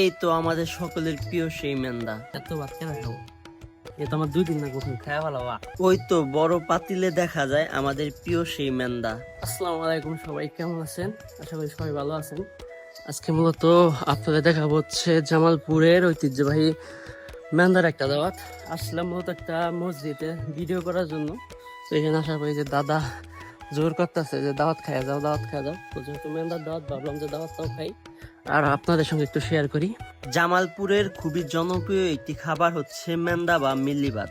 এই তো আমাদের সকলের প্রিয় সেই মেন্দা। এত ভাত কেন খাব? এ তো আমার দুই দিন না কখন খাওয়া ভালো বা ওই তো বড় পাতিলে দেখা যায় আমাদের প্রিয় সেই মেন্দা। আসসালামু আলাইকুম সবাই কেমন আছেন? আশা করি সবাই ভালো আছেন। আজকে মূলত আপনাদের দেখাবো হচ্ছে জামালপুরের ঐতিহ্যবাহী মেন্দার একটা দাওয়াত। আসলাম মূলত একটা মসজিদে ভিডিও করার জন্য। তো এখানে আসার পরে যে দাদা জোর করতেছে যে দাওয়াত খাইয়া যাও দাওয়াত খাইয়া যাও। তো যেহেতু মেন্দার দাওয়াত ভাবলাম যে দাওয়াতটাও খাই। আর আপনাদের সঙ্গে একটু শেয়ার করি। জামালপুরের খুবই জনপ্রিয় একটি খাবার হচ্ছে মেন্দা বা মিল্লিবাত।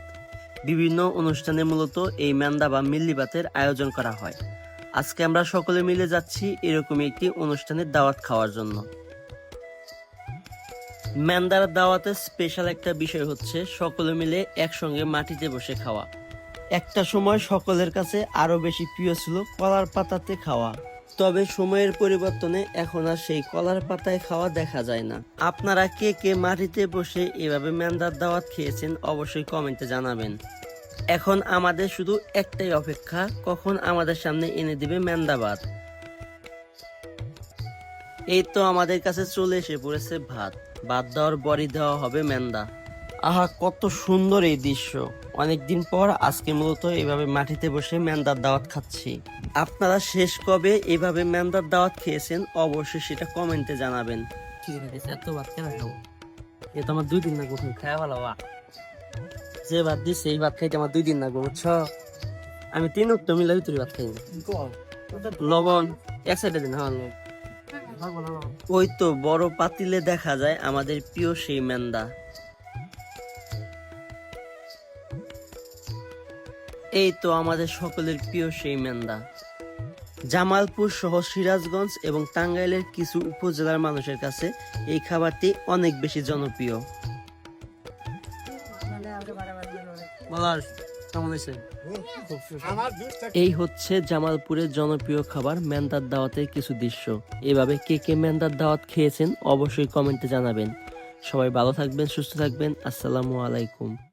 বিভিন্ন অনুষ্ঠানে মূলত এই মেন্দা বা মিল্লিবাতের আয়োজন করা হয়। আজকে আমরা সকলে মিলে যাচ্ছি এরকমই একটি অনুষ্ঠানের দাওয়াত খাওয়ার জন্য। মেন্দার দাওয়াতের স্পেশাল একটা বিষয় হচ্ছে সকলে মিলে একসঙ্গে মাটিতে বসে খাওয়া। একটা সময় সকলের কাছে আরও বেশি প্রিয় ছিল কলার পাতাতে খাওয়া। তবে সময়ের পরিবর্তনে এখন আর সেই কলার পাতায় খাওয়া দেখা যায় না। আপনারা কে কে মাটিতে বসে এভাবে মেন্দার দাওয়াত খেয়েছেন অবশ্যই কমেন্টে জানাবেন। এখন আমাদের শুধু একটাই অপেক্ষা, কখন আমাদের সামনে এনে দিবে মেন্দাবাদ এই তো আমাদের কাছে চলে এসে পড়েছে ভাত। ভাত দেওয়ার বড়ি দেওয়া হবে মেন্দা আহা কত সুন্দর এই দৃশ্য। অনেকদিন পর আজকে মূলত এভাবে মাটিতে বসে মেন্দার দাওয়াত খাচ্ছি। আপনারা শেষ কবে এভাবে মেন্দার দাওয়াত খেয়েছেন অবশ্যই সেটা কমেন্টে জানাবেন। এত ভাত কেন খাব? এ তো আমার দুই দিন না কখন খাওয়া ভালো যে ভাত দিচ্ছে এই ভাত খাইতে আমার দুই দিন লাগবে বুঝছ? আমি তিন উক্ত মিলে ভিতরে ভাত খাই লবণ এক সাইডে দিন হ্যাঁ। ওই তো বড় পাতিলে দেখা যায় আমাদের প্রিয় সেই মেন্দা এই তো আমাদের সকলের প্রিয় সেই মেন্দা। জামালপুর সহ সিরাজগঞ্জ এবং টাঙ্গাইলের কিছু উপজেলার মানুষের কাছে এই খাবারটি অনেক বেশি জনপ্রিয়। এই হচ্ছে জামালপুরের জনপ্রিয় খাবার মেন্দার দাওয়াতের কিছু দৃশ্য। এভাবে কে কে মেন্দার দাওয়াত খেয়েছেন অবশ্যই কমেন্টে জানাবেন। সবাই ভালো থাকবেন, সুস্থ থাকবেন। আসসালামু আলাইকুম।